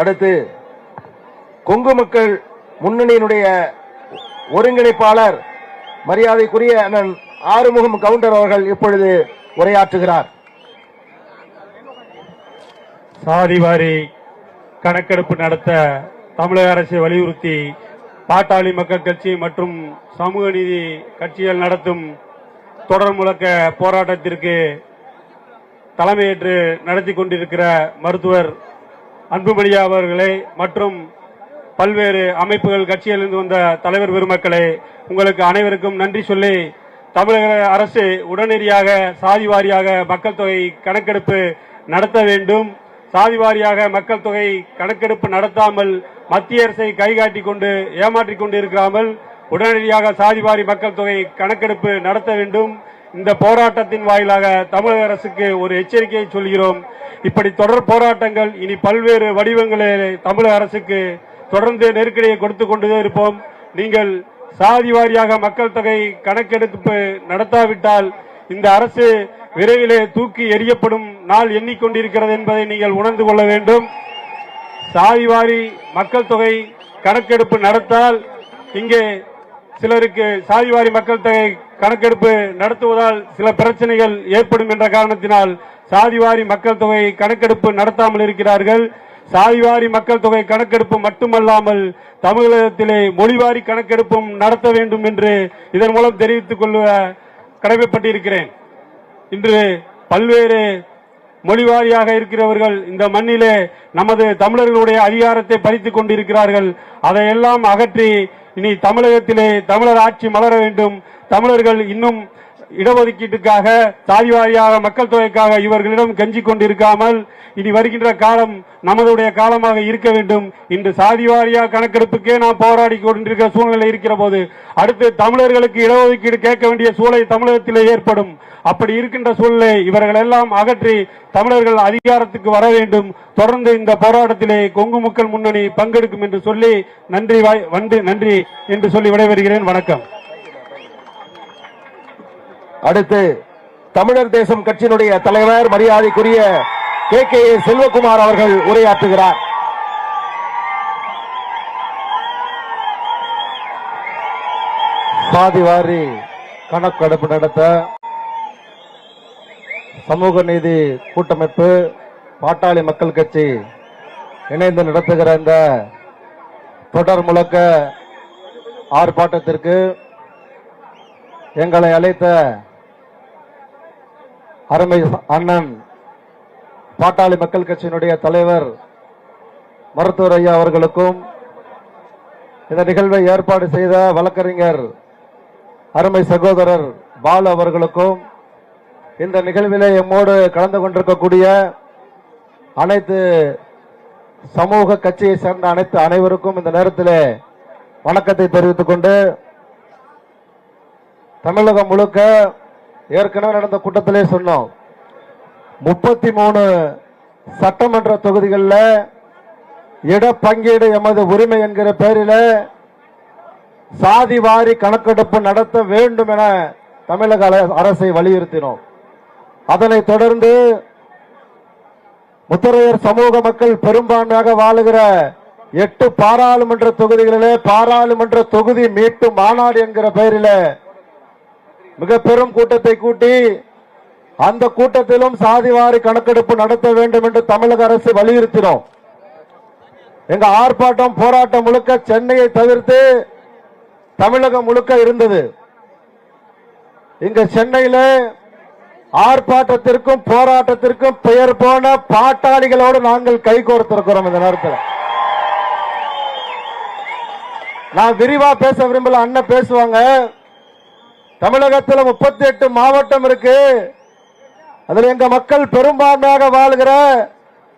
அடுத்து கொங்கு மக்கள் முன்னணியினுடைய ஒருங்கிணைப்பாளர் மரியாதைக்குரிய அண்ணன் ஆறுமுகம் கவுண்டர் அவர்கள் இப்பொழுது உரையாற்றுகிறார். சாதிவாரி கணக்கெடுப்பு நடத்த தமிழக அரசை வலியுறுத்தி பாட்டாளி மக்கள் கட்சி மற்றும் சமூக நீதி கட்சிகள் நடத்தும் தொடர் முழக்க போராட்டத்திற்கு தலைமையேற்று நடத்தி கொண்டிருக்கிற மருத்துவர் அன்புமணியா அவர்களே மற்றும் பல்வேறு அமைப்புகள் கட்சிகளிலிருந்து வந்த தலைவர் பெருமக்களே உங்களுக்கு அனைவருக்கும் நன்றி சொல்லி தமிழக அரசு உடனடியாக சாதி வாரியாக மக்கள் தொகை கணக்கெடுப்பு நடத்த வேண்டும். சாதி வாரியாக மக்கள் தொகை கணக்கெடுப்பு நடத்தாமல் மத்திய அரசை கைகாட்டி கொண்டு ஏமாற்றிக் கொண்டு இருக்கிறாமல் உடனடியாக சாதிவாரி மக்கள் தொகை கணக்கெடுப்பு நடத்த வேண்டும். இந்த போராட்டத்தின் வாயிலாக தமிழக அரசுக்கு ஒரு எச்சரிக்கையை சொல்கிறோம். இப்படி தொடர் போராட்டங்கள் இனி பல்வேறு வடிவங்களில் தமிழக அரசுக்கு தொடர்ந்து நெருக்கடியை கொடுத்து கொண்டே இருப்போம். நீங்கள் சாதி வாரியாக மக்கள் தொகை கணக்கெடுப்பு நடத்தாவிட்டால் இந்த அரசு விரைவிலே தூக்கி எறியப்படும் நாள் எண்ணிக்கொண்டிருக்கிறது என்பதை நீங்கள் உணர்ந்து கொள்ள வேண்டும். சாதிவாரி மக்கள் தொகை கணக்கெடுப்பு நடத்தால் இங்கே சிலருக்கு சாதிவாரி மக்கள் தொகை கணக்கெடுப்பு நடத்துவதால் சில பிரச்சனைகள் ஏற்படும் என்ற காரணத்தினால் சாதிவாரி மக்கள் தொகை கணக்கெடுப்பு நடத்தாமல் இருக்கிறார்கள். சாதிவாரி மக்கள் தொகை கணக்கெடுப்பு மட்டுமல்லாமல் தமிழகத்திலே மொழிவாரி கணக்கெடுப்பும் நடத்த வேண்டும் என்று இதன் மூலம் தெரிவித்துக் கொள்ள கடமைப்பட்டிருக்கிறேன். இன்று பல்வேறு மொழிவாரியாக இருக்கிறவர்கள் இந்த மண்ணிலே நமது தமிழர்களுடைய அதிகாரத்தை பறித்துக் கொண்டிருக்கிறார்கள். அதையெல்லாம் அகற்றி இனி தமிழகத்திலே தமிழர் ஆட்சி மலர வேண்டும். தமிழர்கள் இன்னும் இடஒதுக்கீட்டுக்காக சாதிவாரியாக மக்கள் தொகைக்காக இவர்களிடம் கெஞ்சிக் கொண்டிருக்காமல் இனி வருகின்ற காலம் நமதுடைய காலமாக இருக்க வேண்டும். இன்று சாதிவாரியா கணக்கெடுப்புக்கே நாம் போராடி கொண்டிருக்கிற சூழ்நிலை இருக்கிற போது அடுத்து தமிழர்களுக்கு இடஒதுக்கீடு கேட்க வேண்டிய சூழலை தமிழகத்திலே ஏற்படும். அப்படி இருக்கின்ற சூழலை இவர்கள் எல்லாம் அகற்றி தமிழர்கள் அதிகாரத்துக்கு வர வேண்டும். தொடர்ந்து இந்த போராட்டத்திலே கொங்கு மக்கள் முன்னணி பங்கெடுக்கும் என்று சொல்லி நன்றி வந்து நன்றி என்று சொல்லி விடைபெறுகிறேன். வணக்கம். அடுத்து தமிழர் தேசம் கட்சியினுடைய தலைவர் மரியாதைக்குரிய கே. கே. செல்வகுமார் அவர்கள் உரையாற்றுகிறார். சாதிவாரி கணக்கெடுப்பு நடத்த சமூக நீதி கூட்டமைப்பு பாட்டாளி மக்கள் கட்சி இணைந்து நடத்துகிற இந்த தொடர் முழக்க ஆர்ப்பாட்டத்திற்கு எங்களை அழைத்த அருமை அண்ணன் பாட்டாளி மக்கள் கட்சியினுடைய தலைவர் மருத்துவர் ஐயா அவர்களுக்கும் இந்த நிகழ்வை ஏற்பாடு செய்த வழக்கறிஞர் அருமை சகோதரர் பாலு அவர்களுக்கும் இந்த நிகழ்விலே எம்மோடு கலந்து கொண்டிருக்கக்கூடிய அனைத்து சமூக கட்சியை சேர்ந்த அனைத்து அனைவருக்கும் இந்த நேரத்தில் வணக்கத்தை தெரிவித்துக் கொண்டு தமிழகம் முழுக்க ஏற்கனவே நடந்த கூட்டத்திலே சொன்னோம். முப்பத்தி மூணு சட்டமன்ற தொகுதிகளில் இடப்பங்கீடு எமது உரிமை என்கிற பெயரில் சாதி வாரி கணக்கெடுப்பு நடத்த வேண்டும் என தமிழக அரசை வலியுறுத்தினோம். அதனைத் தொடர்ந்து முத்தரையர் சமூக மக்கள் பெரும்பான்மையாக வாழுகிற எட்டு பாராளுமன்ற தொகுதிகளிலே பாராளுமன்ற தொகுதி மீட்பு மாநாடு என்கிற பெயரில் மிக பெரும் கூட்டத்தை கூட்டி அந்த கூட்டத்திலும் சாதிவாரி கணக்கெடுப்பு நடத்த வேண்டும் என்று தமிழக அரசு வலியுறுத்தினோம். எங்க ஆர்ப்பாட்டம் போராட்டம் முழுக்க சென்னையை தவிர்த்து தமிழகம் முழுக்க இருந்தது. இங்க சென்னையில ஆர்ப்பாட்டத்திற்கும் போராட்டத்திற்கும் பெயர் போன பாட்டாளிகளோடு நாங்கள் கைகோர்த்திருக்கிறோம் இந்த நேரத்தில். நான் விரிவா பேச விரும்பல அண்ணன் பேசுவாங்க. தமிழகத்தில் முப்பத்தி எட்டு மாவட்டம் இருக்கு. அதில் எங்க மக்கள் பெரும்பான்மையாக வாழ்கிற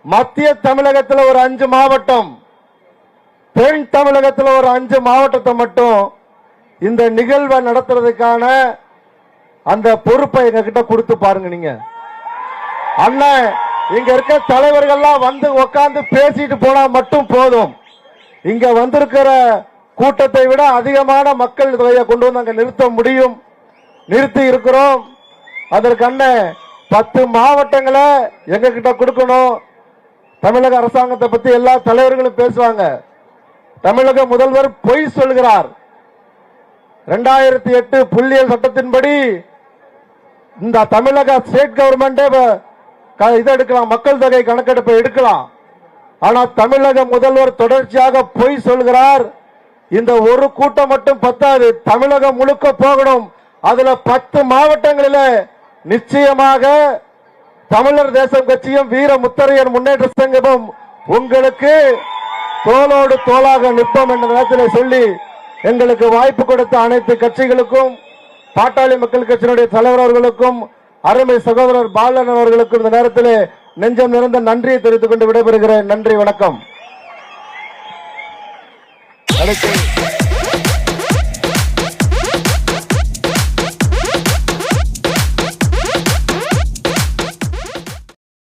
மத்திய தமிழகத்தில் ஒரு அஞ்சு மாவட்டம். தென் தமிழகத்தில் ஒரு அஞ்சு மாவட்டத்தை மட்டும் இந்த நிகழ்வை நடத்துறதுக்கான அந்த பொறுப்பை எங்க கிட்ட கொடுத்து பாருங்க நீங்க. அண்ணன் இங்க இருக்க தலைவர்கள்லாம் வந்து உட்காந்து பேசிட்டு போனா மட்டும் போதும். இங்க வந்திருக்கிற கூட்டத்தை விட அதிகமான மக்கள் தொகையை கொண்டு வந்து அங்க நிறுத்த முடியும். நிறுத்தி இருக்கிறோம். அதற்கான பத்து மாவட்டங்களை எங்க கிட்ட கொடுக்கணும். தமிழக அரசாங்கத்தை பத்தி எல்லா தலைவர்களும் பேசுவாங்க. தமிழக முதல்வர் பொய் சொல்கிறார். ரெண்டாயிரத்தி எட்டு புள்ளியல் சட்டத்தின்படி இந்த தமிழக ஸ்டேட் கவர்மெண்டே இதை க- எடுக்கலாம். மக்கள் தொகை கணக்கெடுப்பை எடுக்கலாம். ஆனால் தமிழக முதல்வர் தொடர்ச்சியாக பொய் சொல்கிறார். இந்த ஒரு கூட்டம் மட்டும் பத்தாது. தமிழகம் முழுக்க போகணும். அதுல பத்து மாவட்டங்களில நிச்சயமாக தமிழர் தேசம் கட்சியும் வீர முத்தரையர் முன்னேற்ற சங்கமும் உங்களுக்கு தோளோடு தோளாக நிற்போம் என்ற நேரத்தில் சொல்லி எங்களுக்கு வாய்ப்பு கொடுத்த அனைத்து கட்சிகளுக்கும் பாட்டாளி மக்கள் கட்சியினுடைய தலைவர் அவர்களுக்கும் அருமை சகோதரர் பாலன் அவர்களுக்கும் இந்த நேரத்தில் நெஞ்சம் நிறைந்த நன்றியை தெரிவித்துக் கொண்டு விடைபெறுகிறேன். நன்றி வணக்கம். அடுத்து